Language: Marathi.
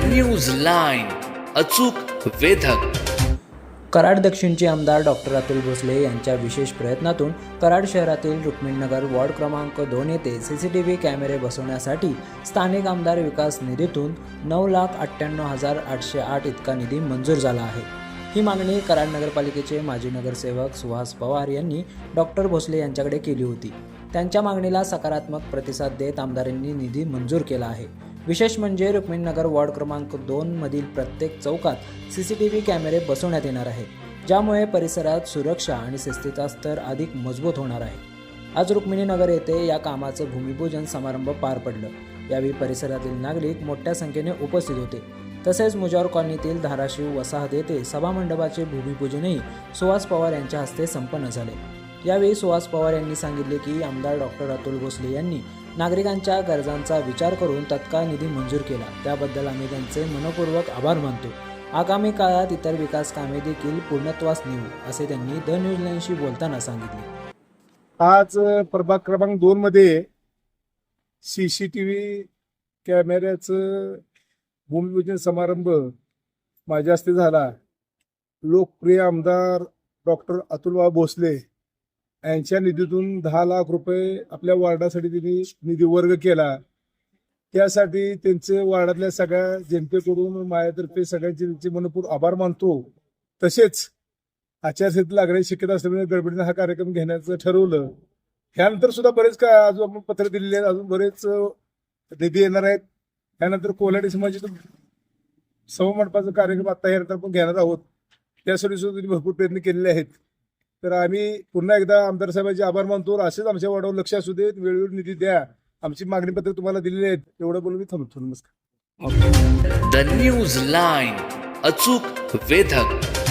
न्यूज लाईन अचूक वेधक. कराड दक्षिणचे आमदार डॉक्टर अतुल भोसले यांच्या विशेष प्रयत्नातून कराड शहरातील रुक्मिणनगर वॉर्ड क्रमांक दोन येथे सी सी टी व्ही कॅमेरे बसवण्यासाठी स्थानिक आमदार विकास निधीतून नऊ लाख अठ्ठ्याण्णव हजार आठशे आठ इतका निधी मंजूर झाला आहे. ही मागणी कराड नगरपालिकेचे माजी नगरसेवक सुहास पवार यांनी डॉक्टर भोसले यांच्याकडे केली होती. त्यांच्या मागणीला सकारात्मक प्रतिसाद देत आमदारांनी निधी मंजूर केला आहे. विशेष म्हणजे रुक्मिणीनगर वॉर्ड क्रमांक दोन मधील प्रत्येक चौकात सी सी टी व्ही कॅमेरे बसवण्यात येणार आहेत ज्यामुळे परिसरात सुरक्षा आणि शिस्तीचा स्तर अधिक मजबूत होणार आहे. आज रुक्मिणीनगर येथे या कामाचं भूमिपूजन समारंभ पार पडलं. यावेळी परिसरातील नागरिक मोठ्या संख्येने उपस्थित होते. तसेच मुजावर कॉलनीतील धाराशिव वसाहत येथे सभामंडपाचे भूमिपूजनही सुहास पवार यांच्या हस्ते संपन्न झाले. यावेळी सुहास पवार यांनी सांगितले की आमदार डॉक्टर अतुल भोसले यांनी नागरिकांच्या गरजांचा विचार करून तत्काळ निधी मंजूर केला. त्याबद्दल आम्ही त्यांचे मनपूर्वक आभार मानतो. आगामी काळात इतर विकास कामे देखील पूर्णत्वास नेऊ असे त्यांनी द न्यूजलँडशी बोलताना सांगितले. आज प्रभाग क्रमांक दोन मध्ये सी सी टी व्ही कॅमेऱ्याचं भूमिपूजन समारंभ माझ्या हस्ते झाला. लोकप्रिय आमदार डॉक्टर अतुलबा भोसले यांच्या निधीतून दहा लाख रुपये आपल्या वार्डासाठी त्यांनी निधी वर्ग केला. त्यासाठी त्यांचे वार्डातल्या सगळ्या जनतेकडून माझ्यातर्फे सगळ्यांचे त्यांचे मनपूर आभार मानतो. तसेच आचारसंहिता लागण्याची शक्यता असल्यामुळे गडबडीनं हा कार्यक्रम घेण्याचं ठरवलं. ह्यानंतर सुद्धा बरेच काय अजून आपण पत्र दिलेले आहेत. अजून बरेच निधी येणार आहेत. त्यानंतर कोल्हाडी समाजातून सवमंडपाचा कार्यक्रम आता यानंतर आपण घेणार आहोत. त्यासाठी सुद्धा त्यांनी भरपूर प्रयत्न केलेले आहेत. तर आम्ही पुन्हा एकदा आमदार साहेबांचे आभार मानतो. असेच आमच्या वाढावर लक्ष असू देत वेळोवेळी निधी द्या. आमची मागणी पत्र तुम्हाला दिलेली आहेत. एवढं बोलून मी थांबतो. नमस्कार. द न्यूज लाईन अचूक वेधक.